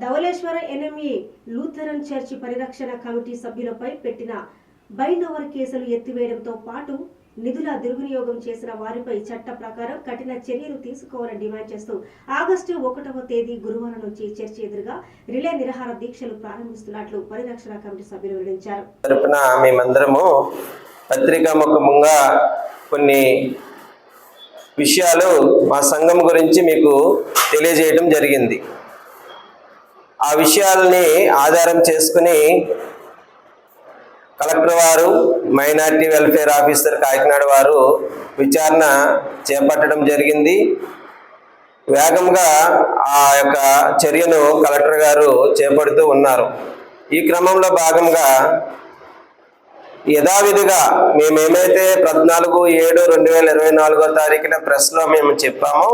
ధవలేశ్వర NME Lutheran church పరిరక్షణ committee సభ్యులపై పెట్టిన బైందోవర్ కేసులు ఎత్తివేయడంతో పాటు నిధుల దుర్వినియోగం చేసిన వారిపై చట్ట ప్రకారం కఠిన చర్యలు తీసుకోవాలని డిమాండ్ చేస్తూ ఆగస్టు ఒకటవ తేదీ గురువారం నుంచి చర్చి ఎదురుగా రిలే నిరహార దీక్షలు ప్రారంభిస్తున్నట్లు పరిరక్షణ కమిటీ సభ్యులు వెల్లడించారు. తరపున మేమందరము పత్రికా ముఖముగా కొన్ని విషయాలు మా సంఘం గురించి మీకు తెలియజేయడం జరిగింది. ఆ విషయాలని ఆధారం చేసుకుని కలెక్టర్ వారు మైనారిటీ వెల్ఫేర్ ఆఫీసర్ కాకినాడ వారు విచారణ చేపట్టడం జరిగింది. వేగంగా ఆ యొక్క చర్యను కలెక్టర్ గారు చేపడుతూ ఉన్నారు. ఈ క్రమంలో భాగంగా యథావిధిగా మేమేమైతే పద్నాలుగు ఏడు రెండు వేల ఇరవై నాలుగో తారీఖున ప్రెస్లో మేము చెప్పామో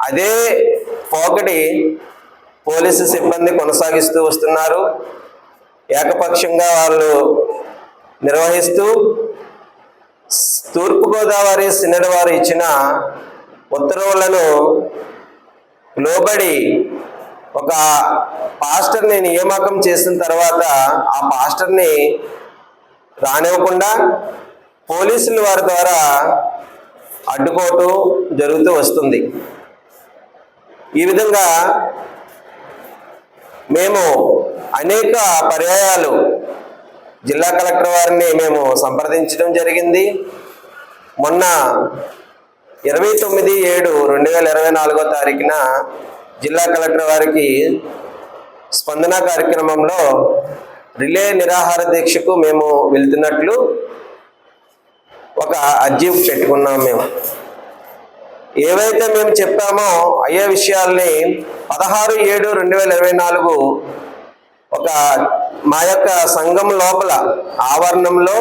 అదే పోకటి పోలీసు సిబ్బంది కొనసాగిస్తూ వస్తున్నారు. ఏకపక్షంగా వాళ్ళు నిర్వహిస్తూ తూర్పుగోదావరి సినడ్ వారు ఇచ్చిన ఉత్తర్వులను లోబడి ఒక పాస్టర్ని నియామకం చేసిన తర్వాత ఆ పాస్టర్ని రానివ్వకుండా పోలీసులు వారి ద్వారా అడ్డుకోవటం జరుగుతూ వస్తుంది. ఈ విధంగా మేము అనేక పర్యాయాలు జిల్లా కలెక్టర్ వారిని మేము సంప్రదించడం జరిగింది. మొన్న ఇరవై తొమ్మిది ఏడు రెండు వేల ఇరవై నాలుగో తారీఖున జిల్లా కలెక్టర్ వారికి స్పందన కార్యక్రమంలో రిలే నిరాహార దీక్షకు మేము వెళ్తున్నట్లు ఒక అర్జీ పెట్టుకున్నాం మేము. ఏవైతే మేము చెప్పామో అయ్యే విషయాల్ని పదహారు ఏడు రెండు వేల ఇరవై నాలుగు ఒక మా యొక్క సంఘం లోపల ఆవరణంలో